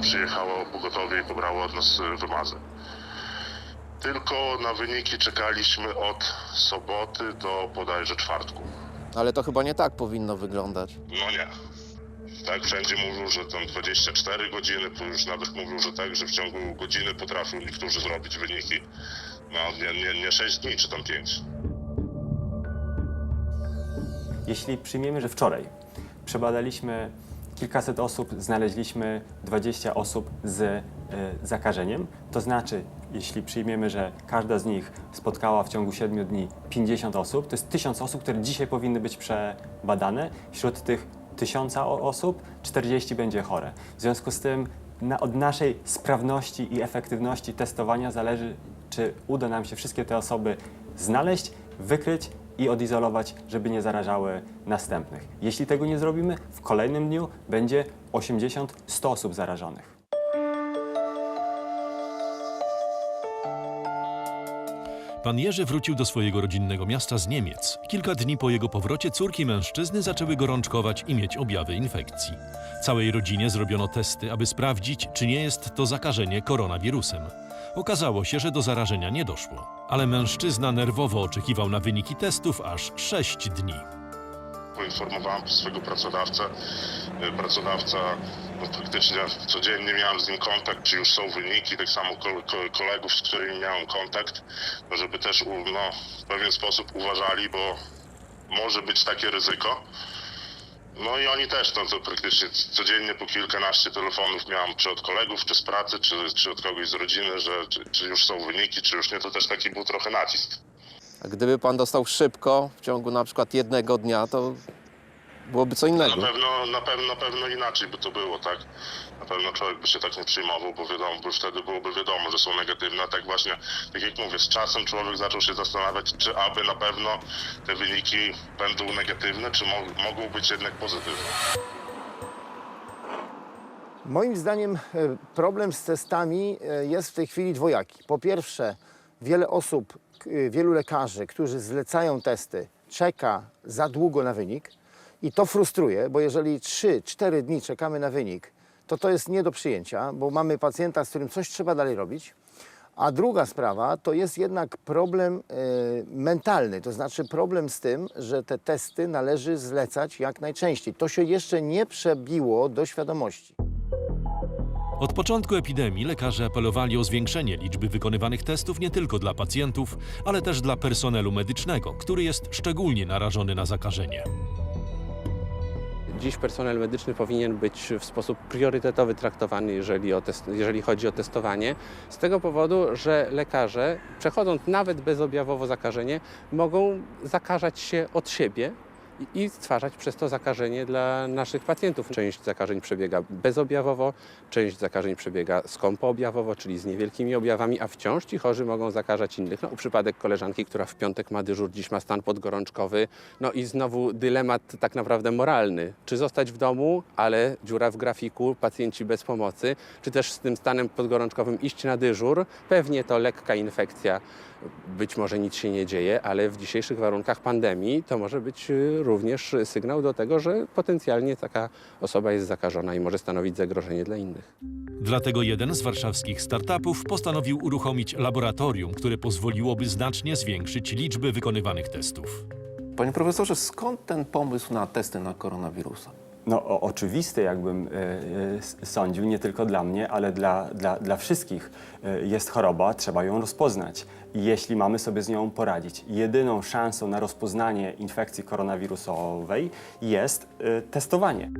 przyjechało pogotowie i pobrało od nas y, wymazy. Tylko na wyniki czekaliśmy od soboty do bodajże czwartku. Ale to chyba nie tak powinno wyglądać. No nie. Tak, wszędzie mówią, że tam 24 godziny, to już nawet mówią, że tak, że w ciągu godziny potrafią niektórzy zrobić wyniki. No nie, nie, nie 6 dni czy tam 5. Jeśli przyjmiemy, że wczoraj przebadaliśmy kilkaset osób, znaleźliśmy 20 osób z e, zakażeniem, to znaczy, jeśli przyjmiemy, że każda z nich spotkała w ciągu 7 dni 50 osób, to jest 1000 osób, które dzisiaj powinny być przebadane. Wśród tych 1000 o- osób 40 będzie chore. W związku z tym na, od naszej sprawności i efektywności testowania zależy, czy uda nam się wszystkie te osoby znaleźć, wykryć i odizolować, żeby nie zarażały następnych. Jeśli tego nie zrobimy, w kolejnym dniu będzie 80-100 osób zarażonych. Pan Jerzy wrócił do swojego rodzinnego miasta z Niemiec. Kilka dni po jego powrocie córki mężczyzny zaczęły gorączkować i mieć objawy infekcji. Całej rodzinie zrobiono testy, aby sprawdzić, czy nie jest to zakażenie koronawirusem. Okazało się, że do zarażenia nie doszło, ale mężczyzna nerwowo oczekiwał na wyniki testów aż 6 dni. Poinformowałem swojego pracodawcę. Y, Pracodawca no, praktycznie codziennie miałem z nim kontakt, czy już są wyniki, tak samo ko- ko- kolegów, z którymi miałem kontakt, no, żeby też no, w pewien sposób uważali, bo może być takie ryzyko. No i oni też, no to praktycznie codziennie po kilkanaście telefonów miałem, czy od kolegów, czy z pracy, czy, czy od kogoś z rodziny, że czy, czy już są wyniki, czy już nie, to też taki był trochę nacisk. A gdyby pan dostał szybko, w ciągu na przykład jednego dnia, to byłoby co Na innego. pewno, na pewno, na pewno inaczej by to było, tak? Na pewno człowiek by się tak nie przyjmował, bo wiadomo, bo wtedy byłoby wiadomo, że są negatywne. A tak właśnie, tak jak mówię, z czasem człowiek zaczął się zastanawiać, czy aby na pewno te wyniki będą negatywne, czy mo- mogą być jednak pozytywne. Moim zdaniem e, problem z testami e, jest w tej chwili dwojaki. Po pierwsze, wiele osób, e, wielu lekarzy, którzy zlecają testy, czeka za długo na wynik i to frustruje, bo jeżeli 3-4 dni czekamy na wynik, to to jest nie do przyjęcia, bo mamy pacjenta, z którym coś trzeba dalej robić. A druga sprawa to jest jednak problem e, mentalny, to znaczy problem z tym, że te testy należy zlecać jak najczęściej. To się jeszcze nie przebiło do świadomości. Od początku epidemii lekarze apelowali o zwiększenie liczby wykonywanych testów nie tylko dla pacjentów, ale też dla personelu medycznego, który jest szczególnie narażony na zakażenie. Dziś personel medyczny powinien być w sposób priorytetowy traktowany, jeżeli, jeżeli chodzi o testowanie, z tego powodu, że lekarze, przechodząc nawet bezobjawowo zakażenie, mogą zakażać się od siebie i- stwarzać przez to zakażenie dla naszych pacjentów. Część zakażeń przebiega bezobjawowo, część zakażeń przebiega skąpoobjawowo, czyli z niewielkimi objawami, a wciąż ci chorzy mogą zakażać innych. No, przypadek koleżanki, która w piątek ma dyżur, dziś ma stan podgorączkowy, no i znowu dylemat tak naprawdę moralny. Czy zostać w domu, ale dziura w grafiku, pacjenci bez pomocy, czy też z tym stanem podgorączkowym iść na dyżur? Pewnie to lekka infekcja, być może nic się nie dzieje, ale w dzisiejszych warunkach pandemii to może być y, również sygnał do tego, że potencjalnie taka osoba jest zakażona i może stanowić zagrożenie dla innych. Dlatego jeden z warszawskich startupów postanowił uruchomić laboratorium, które pozwoliłoby znacznie zwiększyć liczbę wykonywanych testów. Panie profesorze, skąd ten pomysł na testy na koronawirusa? No, o, oczywiste, jakbym e, e, sądził, nie tylko dla mnie, ale dla, dla, dla wszystkich. E, jest choroba, trzeba ją rozpoznać. I jeśli mamy sobie z nią poradzić, jedyną szansą na rozpoznanie infekcji koronawirusowej jest testowanie.